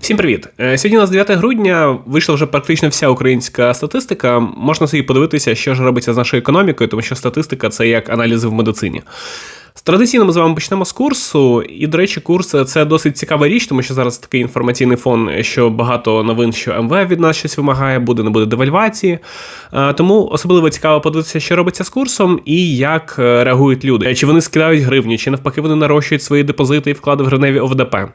Всім привіт! Е, Сьогодні у нас 9 грудня вийшла вже практично вся українська статистика. Можна собі подивитися, що ж робиться з нашою економікою, тому що статистика це як аналізи в медицині. Традиційно ми з вами почнемо з курсу, і, до речі, курс це досить цікава річ, тому що зараз такий інформаційний фон, що багато новин, що МВ від нас щось вимагає, буде, не буде девальвації. Е, Тому особливо цікаво подивитися, що робиться з курсом і як е, реагують люди. Чи вони скидають гривні, чи навпаки вони нарощують свої депозити і вклади в гривневі ОВДП. Е,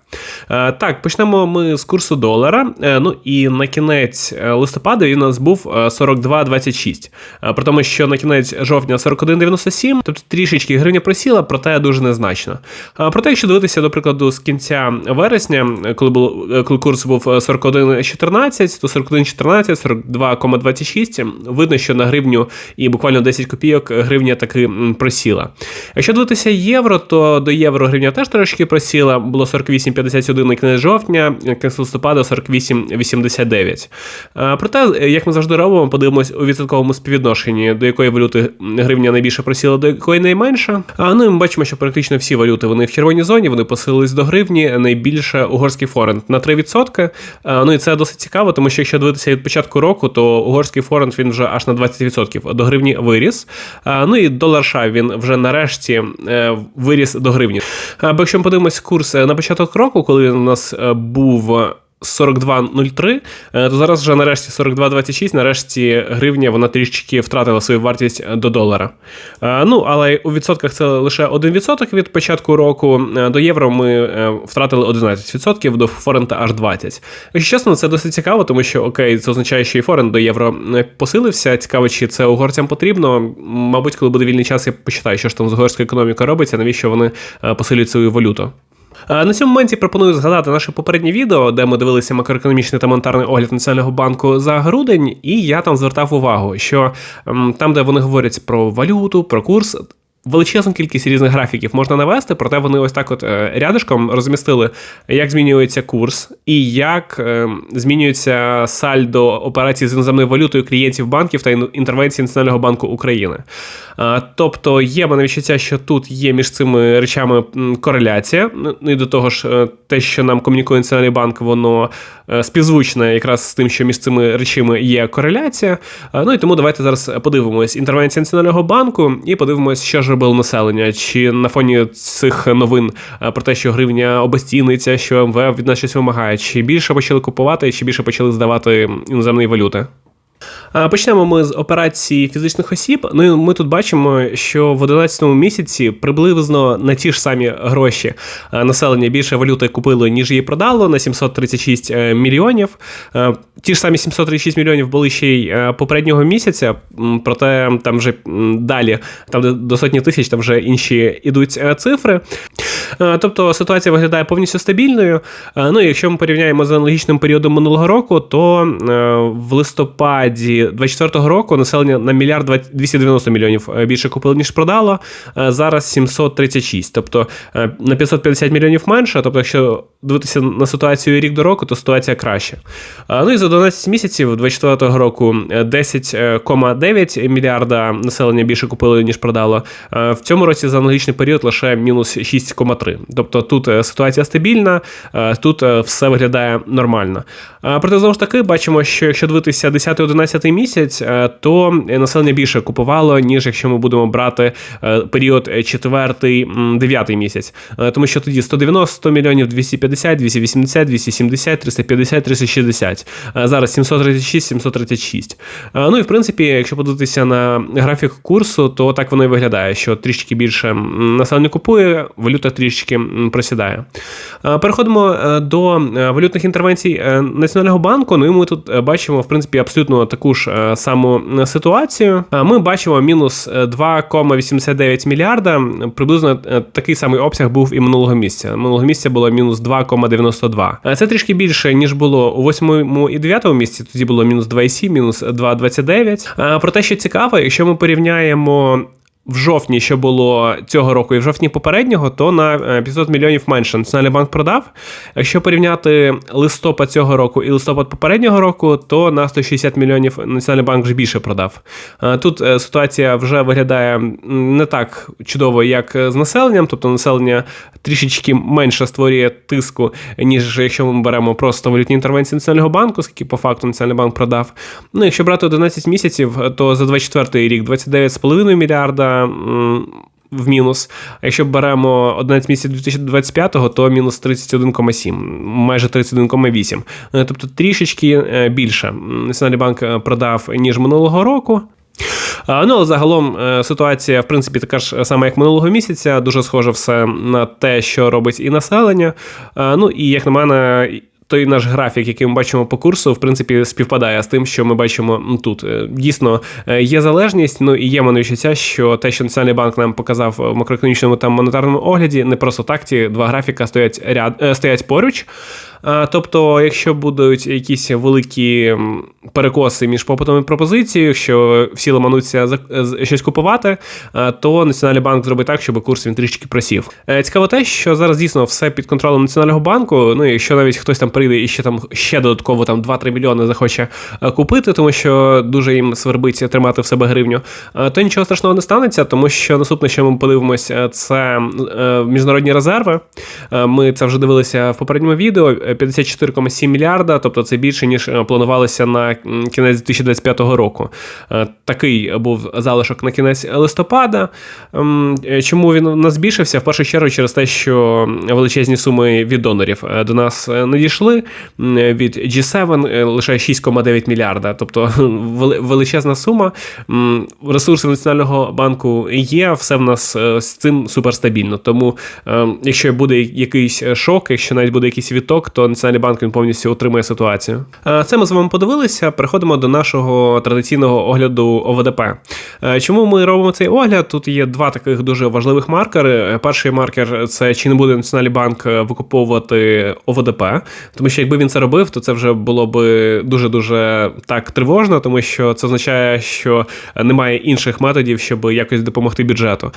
Так, почнемо ми з курсу долара. Е, Ну і на кінець е, листопада він у нас був е, 42,26. Е, При тому, що на кінець жовтня 41,97, тобто трішечки гривня просіла, проте дуже незначно. Е, Проте, якщо дивитися, до прикладу, з кінця вересня, е, коли був е, коли курс був е, 41,14, то 41,14, 42,26, видно, що на гривню і буквально 10 копійок гривня таки просіла. Якщо дивитися євро, то до євро гривня теж трошки просіла, було 48,51 на кінець жовтня, кінець листопада 48,89. Е, Проте, е, як ми завжди робимо, подивимось у відсотковому співвідношенні, до якої валюти гривня найбільше просіла, до якої найменше. А ну і ми бачимо, що практично всі валюти вони в червоній зоні, вони посилились до гривні. Найбільше угорський форент на 3%. Е, Ну і це досить цікаво, тому що якщо дивитися від початку року, то угорський форент він вже аж на 20% до гривні виріс. Е, Ну і долар США він вже нарешті е, виріс до гривні. А, Бо якщо ми подивимось курс на початок року, коли він у нас був. 42,03, е, то зараз вже нарешті 42,26, нарешті гривня вона трішечки втратила свою вартість до долара. Е, Ну, але у відсотках це лише 1% від початку року. Е, До євро ми втратили 11%, до форента аж 20%. Якщо чесно, це досить цікаво, тому що окей, це означає, що і форент до євро посилився. Цікаво, чи це угорцям потрібно. Мабуть, коли буде вільний час, я почитаю, що ж там з угорською економікою робиться, навіщо вони посилюють свою валюту. Е, На цьому моменті пропоную згадати наше попереднє відео, де ми дивилися макроекономічний та монетарний огляд Національного банку за грудень, і я там звертав увагу, що ем, там, де вони говорять про валюту, про курс. Величезну кількість різних графіків можна навести, проте вони ось так от е, рядишком розмістили, як змінюється курс і як е, змінюється сальдо операцій з іноземною валютою клієнтів банків та ін- інтервенції Національного банку України. Е, Тобто є мене відчуття, що тут є між цими речами кореляція. Ну і до того ж, те, що нам комунікує Національний банк, воно співзвучне якраз з тим, що між цими речами є кореляція. Ну і тому давайте зараз подивимось інтервенція Національного банку і подивимось, що ж робило населення. Чи на фоні цих новин е, про те, що гривня обестіниться, що МВФ від нас щось вимагає, чи більше почали купувати, чи більше почали здавати іноземної валюти. Почнемо ми з операції фізичних осіб. Ну і ми тут бачимо, що в 11 місяці приблизно на ті ж самі гроші населення більше валюти купило, ніж її продало на 736 е, мільйонів. Е, Ті ж самі 736 мільйонів були ще й е, попереднього місяця, проте там вже далі, там до сотні тисяч, там вже інші ідуть цифри. Тобто ситуація виглядає повністю стабільною. Ну і якщо ми порівняємо з аналогічним періодом минулого року, то в листопаді 24-го року населення на мільярд 290 мільйонів е, більше купило, ніж продало. Е, Зараз 736, тобто е, на 550 мільйонів менше. Тобто, якщо дивитися на ситуацію рік до року, то ситуація краща. Е, Ну і за 12 місяців 24-го року е, 10,9 мільярда населення більше купили, ніж продало. В цьому році за аналогічний період лише мінус 6,3. Тобто тут ситуація стабільна, тут все виглядає нормально. Проте знову ж таки бачимо, що якщо дивитися 10-11 місяць, е, то населення більше купувало, ніж якщо ми будемо брати е, період 4-9 місяць. Е, Тому що тоді 190 мільйонів, 250, 280, 270, 350, 360. Е, Зараз 736, 736. Е, Ну і в принципі, якщо подивитися на графік курсу, то так воно і виглядає, що трішки більше населення купує, валюта трішки просідає. Переходимо до валютних інтервенцій Національного банку. Ну і ми тут бачимо, в принципі, абсолютно таку ж е, саму е, ситуацію. Е, Ми бачимо мінус е, 2,89 мільярда. Приблизно такий самий обсяг був і минулого місяця. Минулого місяця було мінус 2,92. Е, Це трішки більше, ніж було у 8 і 9 місці. Тоді було мінус 2,7, мінус 2,29. Проте Про те, що цікаво, якщо ми порівняємо в жовтні, що було цього року, і в жовтні попереднього, то на 500 мільйонів менше Національний банк продав. Якщо порівняти листопад цього року і листопад попереднього року, то на 160 мільйонів Національний банк вже більше продав. Тут ситуація вже виглядає не так чудово, як з населенням, тобто населення трішечки менше створює тиску, ніж якщо ми беремо просто валютні інтервенції Національного банку, скільки по факту Національний банк продав. Ну, якщо брати 11 місяців, то за 24 рік 29,5 мільярда. В мінус. А якщо беремо 11 місяців 2025-го, то мінус 31,7, майже 31,8. Тобто трішечки е, більше. Національний банк е, продав ніж минулого року. Ну, але загалом е, ситуація, в принципі, така ж сама, як минулого місяця. Дуже схоже все на те, що робить і населення. Ну і як на мене той наш графік, який ми бачимо по курсу, в принципі, співпадає з тим, що ми бачимо тут. Е, дійсно, е, є залежність, ну і є відчуття, що те, що Національний банк нам показав в макроекономічному та монетарному огляді, не просто так ті два графіка стоять ряд е, стоять поруч. Тобто, якщо будуть якісь великі перекоси між попитом і пропозицією, якщо всі ламануться щось купувати, то Національний банк зробить так, щоб курс він трішки просів. Цікаво те, що зараз дійсно все під контролем Національного банку. Ну і якщо навіть хтось там прийде і ще там ще додатково там 2-3 мільйони захоче купити, тому що дуже їм свербиться тримати в себе гривню, то нічого страшного не станеться, тому що наступне, що ми подивимося, це е, міжнародні резерви. Ми це вже дивилися в попередньому відео. 54,7 мільярда, тобто це більше ніж е, планувалося на кінець 2025 року. Е, такий був залишок на кінець листопада. Ем, е, чому він у нас збільшився? В першу чергу через те, що величезні суми від донорів до нас надійшли. Від G7 лише 6,9 мільярда, тобто величезна сума. Ресурси Національного банку є, все в нас з цим суперстабільно. Тому, ем, якщо буде якийсь шок, якщо навіть буде якийсь відток, то Національний банк він повністю отримує ситуацію. Е, це ми з вами подивилися. Переходимо до нашого традиційного огляду ОВДП. Е, чому ми робимо цей огляд? Тут є два таких дуже важливих маркери. Е, перший маркер це чи не буде Національний банк викуповувати ОВДП, тому що якби він це робив, то це вже було б дуже дуже так тривожно, тому що це означає, що немає інших методів, щоб якось допомогти бюджету.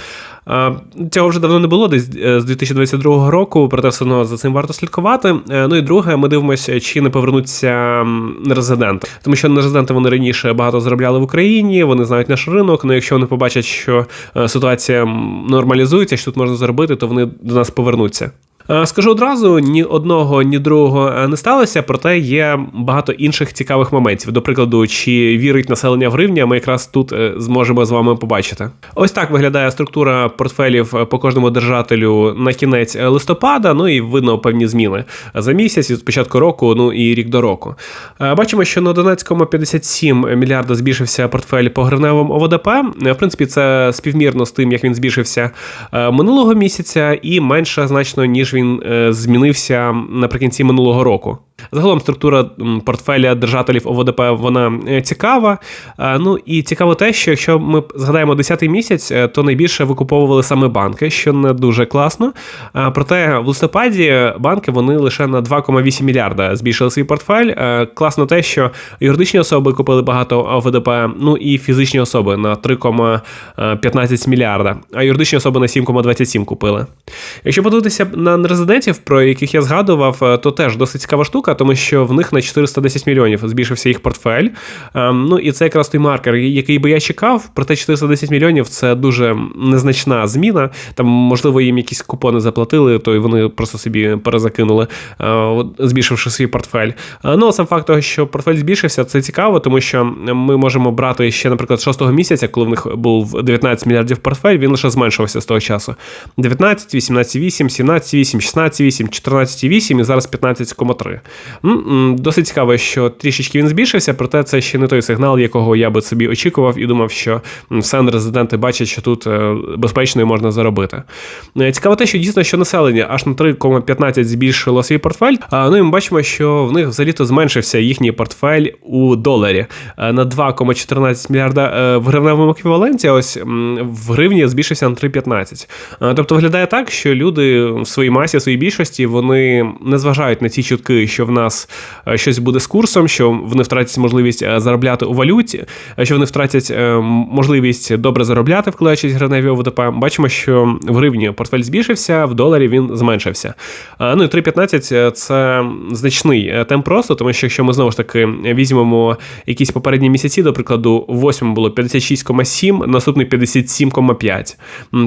Цього вже давно не було, десь з 2022 року, проте все одно за цим варто слідкувати. Ну і друге, ми дивимося, чи не повернуться нерезиденти. Тому що нерезиденти вони раніше багато заробляли в Україні, вони знають наш ринок. Ну якщо вони побачать, що е, ситуація нормалізується, що тут можна заробити, то вони до нас повернуться. Е, скажу одразу: ні одного, ні другого е, не сталося, проте є багато інших цікавих моментів. До прикладу, чи вірить населення в гривні, ми якраз тут е, зможемо з вами побачити. Ось так виглядає структура портфелів по кожному держателю на кінець листопада. Ну і видно певні зміни за місяць від початку року, ну і рік до року. Бачимо, що на 11,57 мільярда збільшився портфель по гривневим ОВДП. В принципі, це співмірно з тим, як він збільшився минулого місяця, і менше значно ніж він він е, змінився наприкінці минулого року. Загалом структура портфеля держателів ОВДП вона е, цікава. Ну і цікаво те, що якщо ми згадаємо 10-й місяць, е, то найбільше викуповували саме банки, що не дуже класно. Проте в листопаді банки вони лише на 2,8 мільярда збільшили свій портфель. Класно те, що юридичні особи купили багато ОВДП, ну і фізичні особи на 3,15 мільярда, а юридичні особи на 7,27 купили. Якщо подивитися на нерезидентів, про яких я згадував, е, то теж досить цікава штука, тому що в них на 410 мільйонів збільшився їх портфель. Ем, ну і це якраз той маркер, який би я чекав. Проте 410 мільйонів це дуже незначна зміна. Там, можливо, їм якісь купони заплатили, то й вони просто собі перезакинули, е, збільшивши свій портфель. Е, ну, сам факт того, що портфель збільшився, це цікаво, тому що ми можемо брати ще, наприклад, 6-го місяця, коли в них був 19 мільярдів портфель, він лише зменшувався з того часу. 19, 18,8, 17,8, 16,8, 14,8 і зараз 15,3. Досить цікаво, що трішечки він збільшився, проте це ще не той сигнал, якого я би собі очікував і думав, що все резиденти бачать, що тут е, безпечно і можна заробити. Е, цікаво те, що дійсно, що населення аж на 3,15 збільшило свій портфель. Ну і ми бачимо, що в них взагалі-то зменшився їхній портфель у доларі е, на 2,14 мільярда в гривневому еквіваленті. Ось в гривні збільшився на 3,15. Тобто виглядає так, що люди в своїй масі, своїй більшості вони не зважають на ці чутки, що в нас щось буде з курсом, що вони втратять можливість заробляти у валюті, що вони втратять можливість добре заробляти, вкладаючись гривневі ОВДП. Бачимо, що в гривні портфель збільшився, в доларі він зменшився. Ну і 3,15 це значний темп росту, тому що якщо ми знову ж таки візьмемо якісь попередні місяці, до прикладу, в 8 було 56,7, наступний 57,5,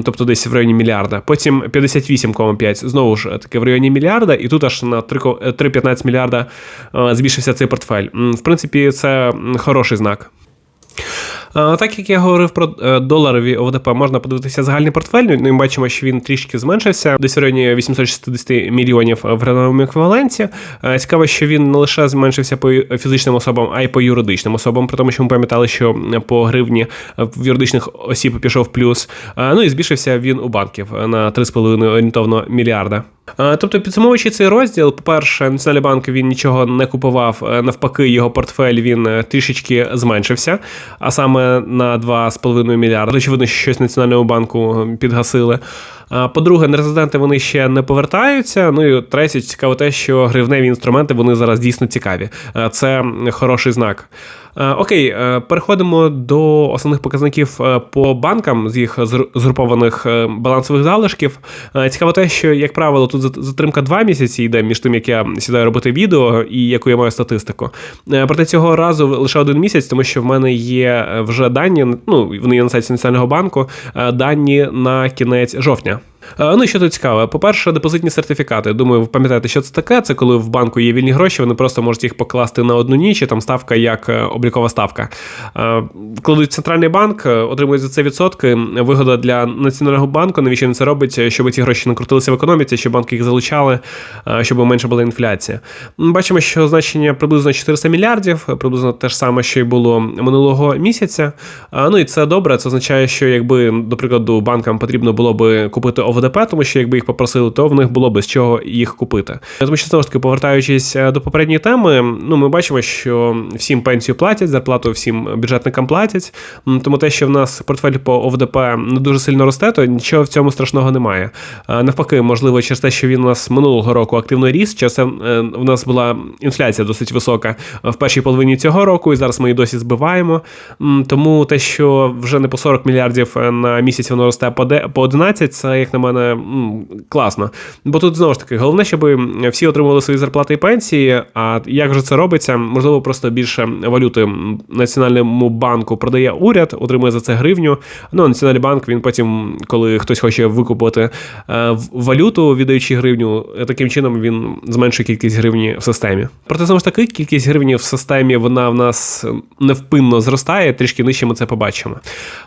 тобто десь в районі мільярда. Потім 58,5, знову ж таки в районі мільярда, і тут аж на 3,15 мільярда збільшився цей портфель. В принципі, це хороший знак. Так як я говорив про е, доларові ОВДП, можна подивитися загальний портфель. Ну, ми бачимо, що він трішки зменшився, десь в районі 860 мільйонів в гривневому еквіваленті. Е, цікаво, що він не лише зменшився по фізичним особам, а й по юридичним особам, при тому, що ми пам'ятали, що по гривні в юридичних осіб пішов плюс. Е, ну і збільшився він у банків на 3,5 орієнтовно мільярда. Тобто, підсумовуючи цей розділ, по-перше, Національний банк він нічого не купував, навпаки, його портфель він трішечки зменшився, а саме на 2,5 мільярди. Очевидно, що щось Національному банку підгасили. По-друге, нерезиденти вони ще не повертаються. Ну і третє, цікаво те, що гривневі інструменти вони зараз дійсно цікаві. Це хороший знак. Окей, переходимо до основних показників по банкам з їх згрупованих балансових залишків. Цікаво те, що, як правило, тут затримка два місяці йде між тим, як я сідаю робити відео і яку я маю статистику. Проте цього разу лише один місяць, тому що в мене є вже дані. Ну вони є на сайті Національного банку, дані на кінець жовтня. Е, ну і що тут цікаве, по-перше, депозитні сертифікати. Думаю, ви пам'ятаєте, що це таке. Це коли в банку є вільні гроші, вони просто можуть їх покласти на одну ніч, і там ставка як е, облікова ставка. Е, кладуть центральний банк, отримують за це відсотки. Вигода для національного банку, навіщо він це робить, щоб ці гроші не крутилися в економіці, щоб банки їх залучали, щоб менше була інфляція. Бачимо, що значення приблизно 400 мільярдів, приблизно те ж саме, що й було минулого місяця. Ну і це добре. Це означає, що якби, до прикладу, банкам потрібно було би купити ОВДП, тому що якби їх попросили, то в них було би з чого їх купити. Тому що знову ж таки, повертаючись е, до попередньої теми, ну ми бачимо, що всім пенсію платять, зарплату всім бюджетникам платять. Тому те, що в нас портфель по ОВДП не дуже сильно росте, то нічого в цьому страшного немає. Навпаки, можливо, через те, що він у нас минулого року активно ріс, через це е, в нас була інфляція досить висока в першій половині цього року, і зараз ми її досі збиваємо. Тому те, що вже не по 40 мільярдів е, на місяць воно росте по 11, це як на мене класно. Бо тут знову ж таки головне, щоб всі отримували свої зарплати і пенсії. А як же це робиться? Можливо, просто більше валюти національному банку продає уряд, отримує за це гривню. Ну, Національний банк він потім, коли хтось хоче викупити е, валюту, віддаючи гривню, таким чином він зменшує кількість гривні в системі. Проте знову ж таки, кількість гривні в системі вона в нас невпинно зростає, трішки нижче ми це побачимо.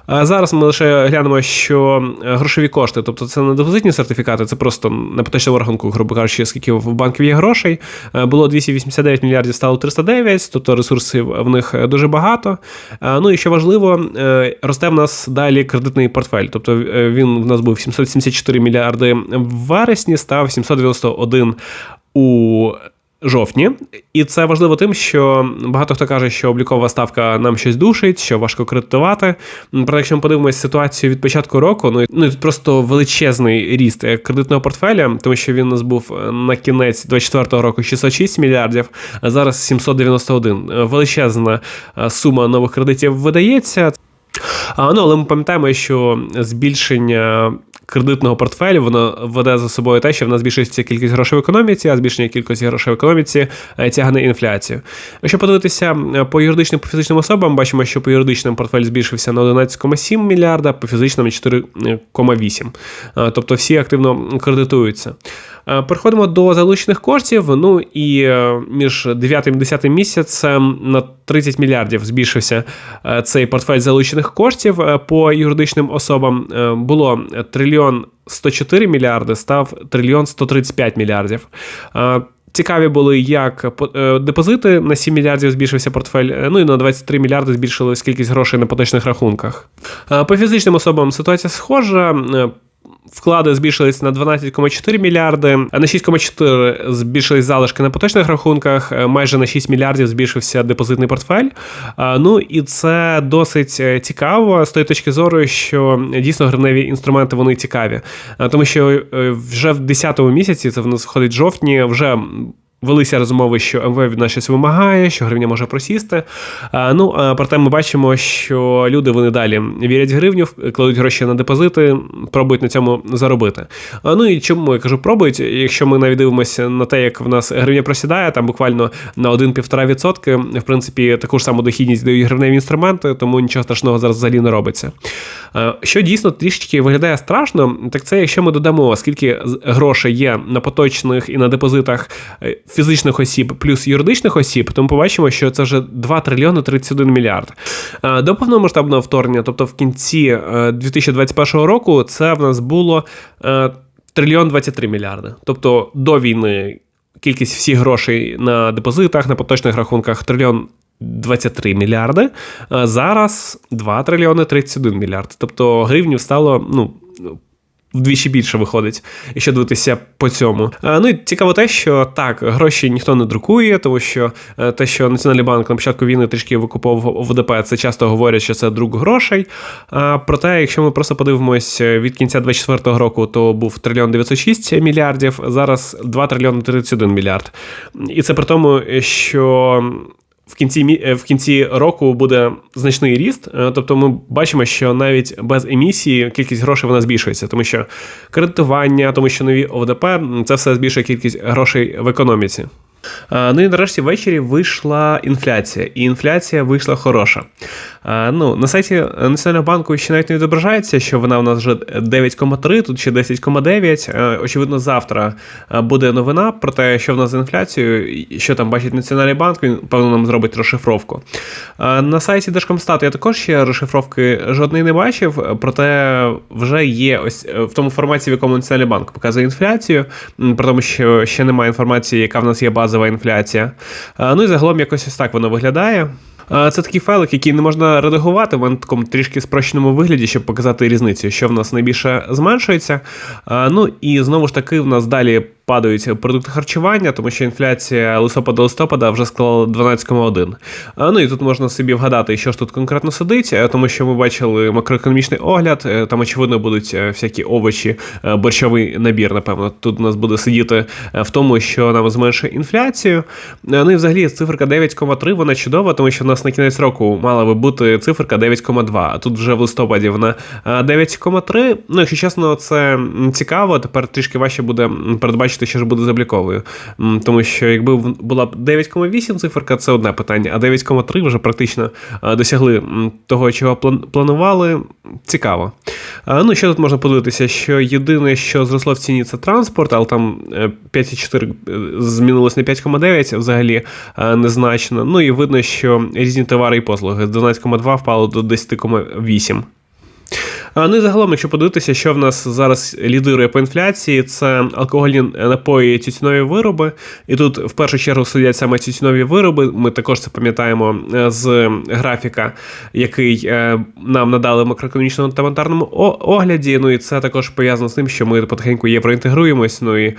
А зараз ми лише глянемо, що грошові кошти, тобто це не депозитні сертифікати, це просто на поточному рахунку, грубо кажучи, скільки в банків є грошей. Е, було 289 мільярдів, стало 309, тобто ресурсів в них дуже багато. Е, ну і що важливо, е, росте в нас далі кредитний портфель. Тобто він в нас був 774 мільярди в вересні, став 791 у жовтні, і це важливо тим, що багато хто каже, що облікова ставка нам щось душить, що важко кредитувати. Проте, якщо ми подивимося ситуацію від початку року, ну ну просто величезний ріст кредитного портфеля, тому що він у нас був на кінець 24-го року 606 мільярдів, а зараз 791. Величезна сума нових кредитів видається. А, ну, але ми пам'ятаємо, що збільшення кредитного портфелю воно веде за собою те, що в нас збільшується кількість грошей в економіці, а збільшення кількості грошей в економіці е, тягне інфляцію. Якщо подивитися е, по юридичним по фізичним особам, бачимо, що по юридичним портфель збільшився на 11,7 мільярда, по фізичним 4,8. Е, тобто всі активно кредитуються. Е, переходимо до залучених коштів. Ну і е, між 9 і 10 місяцем на 30 мільярдів збільшився е, цей портфель залучених коштів по юридичним особам. Було трильйон 104 мільярди, став трильйон 135 мільярдів. Цікаві були як депозити на 7 мільярдів збільшився портфель, ну і на 23 мільярди збільшилась кількість грошей на поточних рахунках. По фізичним особам ситуація схожа. Вклади збільшились на 12,4 мільярди, а на 6,4 збільшились залишки на поточних рахунках. Е, майже на 6 мільярдів збільшився депозитний портфель. Ну і це досить е, цікаво з тої точки зору, що дійсно гривневі інструменти вони цікаві, тому що е, вже в 10-му місяці це в нас входить жовтні, вже велися розмови, що МВ від нас щось вимагає, що гривня може просісти. Ну, проте ми бачимо, що люди вони далі вірять в гривню, кладуть гроші на депозити, пробують на цьому заробити. Ну і чому я кажу, пробують, якщо ми навіть дивимося на те, як в нас гривня просідає, там буквально на 1-1,5%, в принципі, таку ж саму дохідність дають гривневі інструменти, тому нічого страшного зараз взагалі не робиться. Що дійсно трішечки виглядає страшно, так це якщо ми додамо, скільки грошей є на поточних і на депозитах е, фізичних осіб плюс юридичних осіб, то ми побачимо, що це вже 2 трильйони 31 мільярд. Е, До повномасштабного вторгнення, тобто в кінці е, 2021 року, це в нас було е, трильйон 23 мільярди. Тобто до війни кількість всіх грошей на депозитах, на поточних рахунках трильйон 23 мільярди. а Зараз 2 трильйони 31 мільярд. Тобто гривнів стало ну, вдвічі більше виходить, якщо дивитися по цьому. Ну і цікаво те, що так, гроші ніхто не друкує, тому що е, те, що Національний банк на початку війни трішки викуповував ОВДП, це часто говорять, що це друк грошей. Проте, якщо ми просто подивимось від кінця 2024 року, то був трильйон 906 мільярдів, зараз 2 трильйони 31 мільярд. І це при тому, що в кінці е, в кінці року буде значний ріст. Е, Тобто, ми бачимо, що навіть без емісії кількість грошей вона збільшується, тому що кредитування, тому що нові ОВДП це все збільшує кількість грошей в економіці. Е, Ну і нарешті ввечері вийшла інфляція, і інфляція вийшла хороша. Е, Ну, на сайті Національного банку ще навіть не відображається, що вона у нас вже 9,3, тут ще 10,9. Е, Очевидно, завтра буде новина про те, що в нас з інфляцією, що там бачить Національний банк, він певно нам зробить розшифровку. На сайті Держкомстату я також ще розшифровки жодної не бачив, проте вже є ось в тому форматі, в якому Національний банк показує інфляцію, при тому, що ще немає інформації, яка в нас є базова інфляція. Е, Ну і загалом якось ось так воно виглядає. Е, Це такий файлик, який не можна редагувати в такому трішки спрощеному вигляді, щоб показати різницю, що в нас найбільше зменшується. Е, Ну і знову ж таки, в нас далі падають продукти харчування, тому що інфляція листопада листопада вже склала 12,1. Е, Ну і тут можна собі вгадати, що ж тут конкретно сидить, е, тому що ми бачили макроекономічний огляд. е, Там очевидно будуть всякі овочі, борщовий набір. Напевно, тут у нас буде сидіти в тому, що нам зменшує інфляцію. Ну і взагалі циферка 9,3, вона чудова, тому що в нас на кінець року мала би бути циферка 9,2, а тут вже в листопаді вона е, 9,3. Ну, якщо чесно, це цікаво. Тепер трішки важче буде м, передбачити, що ж буде з обліковою. Тому що якби була б 9,8 циферка, це одне питання, а 9,3 вже практично е, досягли того, чого планували. Цікаво. Е, Ну, що тут можна подивитися, що єдине, що зросло в ціні, це транспорт, але там е, 5,4 е, змінилось на 5,9, взагалі е, незначно. Ну і видно, що різні товари і послуги з 12,2 впало до 10,8. Ну і загалом, якщо подивитися, що в нас зараз лідирує по інфляції, це алкогольні напої, тютюнові вироби. І тут в першу чергу сидять саме тютюнові вироби. Ми також це пам'ятаємо е, з графіка, який е, нам надали в макроекономічному та монетарному огляді. Ну і це також пов'язано з тим, що ми потихеньку євроінтегруємось. Ну і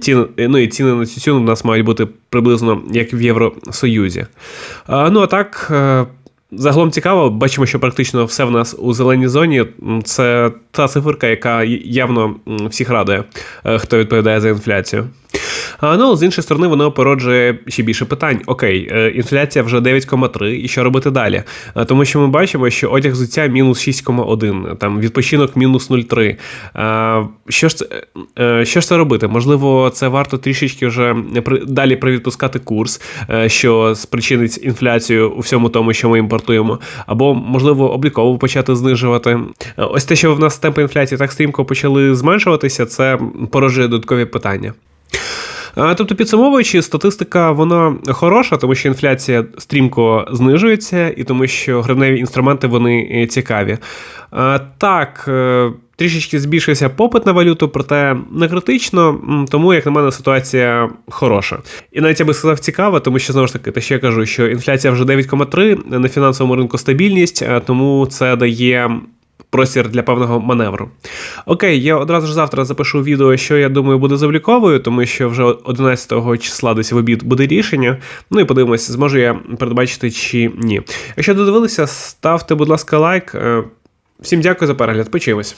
ціни, ну і ціни на тютюн у нас мають бути приблизно як в Євросоюзі. Ну а так. Загалом цікаво, бачимо, що практично все в нас у зеленій зоні. Це та циферка, яка явно всіх радує, е, хто відповідає за інфляцію. Ну, з іншої сторони, воно породжує ще більше питань. Окей, е, інфляція вже 9,3, і що робити далі? Е, Тому що ми бачимо, що одяг взуття мінус 6,1, там відпочинок мінус 0,3. Е, Що ж це, що ж це робити? Можливо, це варто трішечки вже далі привідпускати курс, що спричинить інфляцію у всьому тому, що ми імпортуємо, або можливо обліково почати знижувати. Ось те, що в нас темпи інфляції так стрімко почали зменшуватися, це породжує додаткові питання. А, Тобто, підсумовуючи, статистика вона хороша, тому що інфляція стрімко знижується, і тому що гривневі інструменти вони е, цікаві. Так, е, трішечки збільшився попит на валюту, проте не критично, тому, як на мене, ситуація хороша. І навіть я би сказав цікава, тому що знову ж таки, те, що я кажу, що інфляція вже 9,3, на фінансовому ринку стабільність, тому це дає простір для певного маневру. Окей, я одразу ж завтра запишу відео, що я думаю буде з тому що вже 11 числа десь в обід буде рішення. Ну і подивимося, зможу я передбачити чи ні. Якщо додивилися, ставте, будь ласка, лайк. Е, Всім дякую за перегляд. Почуємось.